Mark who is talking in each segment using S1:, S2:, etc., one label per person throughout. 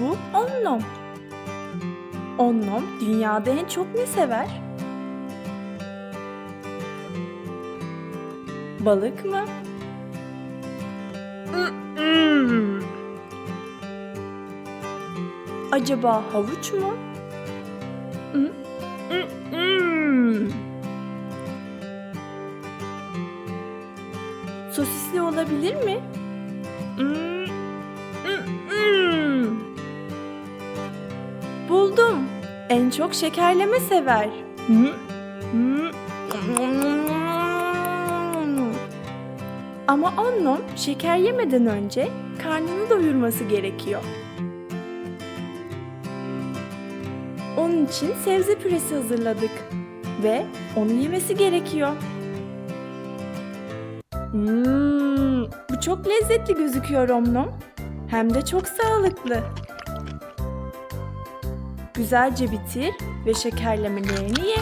S1: Bu Onnom. Onnom dünyada en çok ne sever? Balık mı? Acaba havuç mu? Sosisli olabilir mi? Mm, En çok şekerleme sever. Ama Onnom şeker yemeden önce karnını doyurması gerekiyor. Onun için sebze püresi hazırladık ve onu yemesi gerekiyor. Hmm, bu çok lezzetli gözüküyor Omnom. Hem de çok sağlıklı. Güzelce bitir ve şekerlemelerini ye.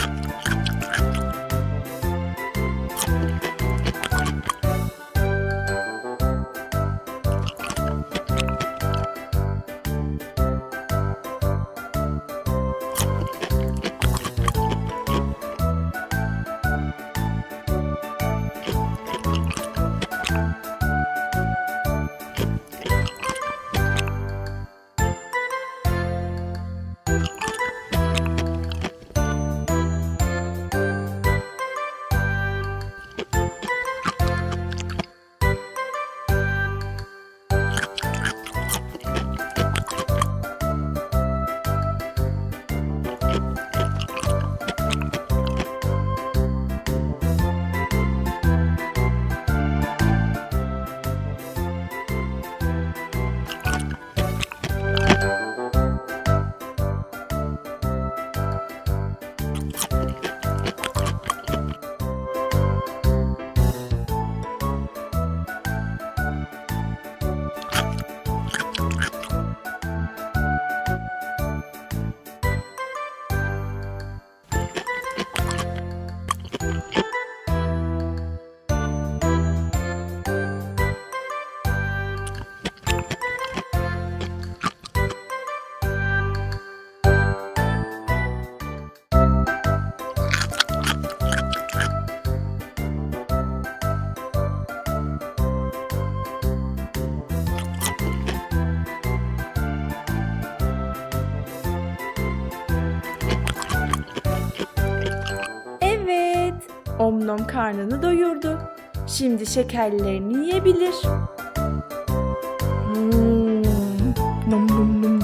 S1: Omnom karnını doyurdu. Şimdi şekerlerini yiyebilir. Hmm, nom nom